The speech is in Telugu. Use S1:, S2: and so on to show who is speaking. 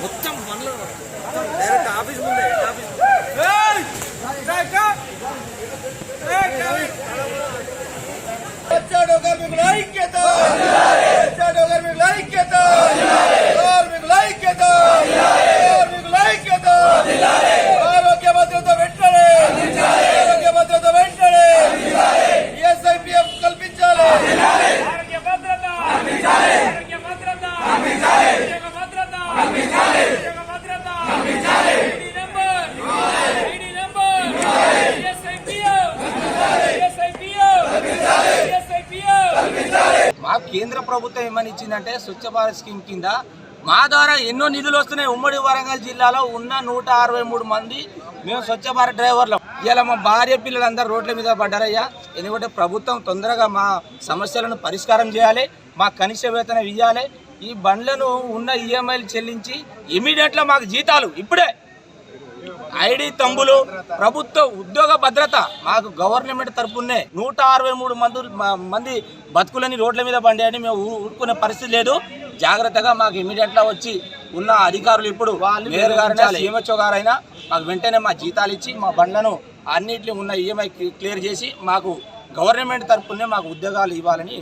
S1: మొత్తం పనులు. డైరెక్ట్ ఆఫీస్ ముందే ఆఫీస్
S2: వచ్చాడు ఐక్యత వచ్చాడు కార్మికుల ఐక్యత కార్మికుల ఐక్యత కార్మికుల ఐక్యత ఆరోగ్య భద్రత వెంటనే ఆరోగ్య భద్రత వెంటనే ఎస్ఐపిఎఫ్ కల్పించాలి
S3: ఆరోగ్య భద్రత ఆరోగ్య భద్రత ఉద్యోగ భద్రత ఉద్యోగ భద్రత ID number ID number SIPF SIPF SIPF
S4: మా కేంద్ర ప్రభుత్వం ఏమని ఇచ్చిందంటే స్వచ్ఛ భారత్ స్కీమ్ కింద మా ద్వారా ఎన్నో నిధులు వస్తున్నాయి. ఉమ్మడి వరంగల్ జిల్లాలో ఉన్న నూట అరవై మూడు మంది మేము స్వచ్ఛ భారత్ డ్రైవర్లు. ఇలా మా భార్య పిల్లలందరూ రోడ్ల మీద పడ్డారయ్యా. ఎందుకంటే ప్రభుత్వం తొందరగా మా సమస్యలను పరిష్కారం చేయాలి. మా కనిష్ట వేతనం ఇవ్వాలి ఈ బండ్లను ఉన్న ఈఎంఐలు చెల్లించి ఇమీడియట్గా మాకు జీతాలు ఇప్పుడే. ఐడి తంబులు ప్రభుత్వ ఉద్యోగ భద్రత మాకు గవర్నమెంట్ తరపునే నూట అరవై మూడు మంది మంది బతుకులని రోడ్ల మీద బండి అని మేము ఊరుకునే పరిస్థితి లేదు. జాగ్రత్తగా మాకు ఇమీడియట్గా వచ్చి ఉన్న అధికారులు ఇప్పుడు మేయర్ గారైనా సీఎంహెచ్ఓ గారైనా మాకు వెంటనే మా జీతాలు ఇచ్చి మా బండ్లను అన్నింటిలో ఉన్న ఈఎంఐ క్లియర్ చేసి మాకు గవర్నమెంట్ తరపునే మాకు ఉద్యోగాలు ఇవ్వాలని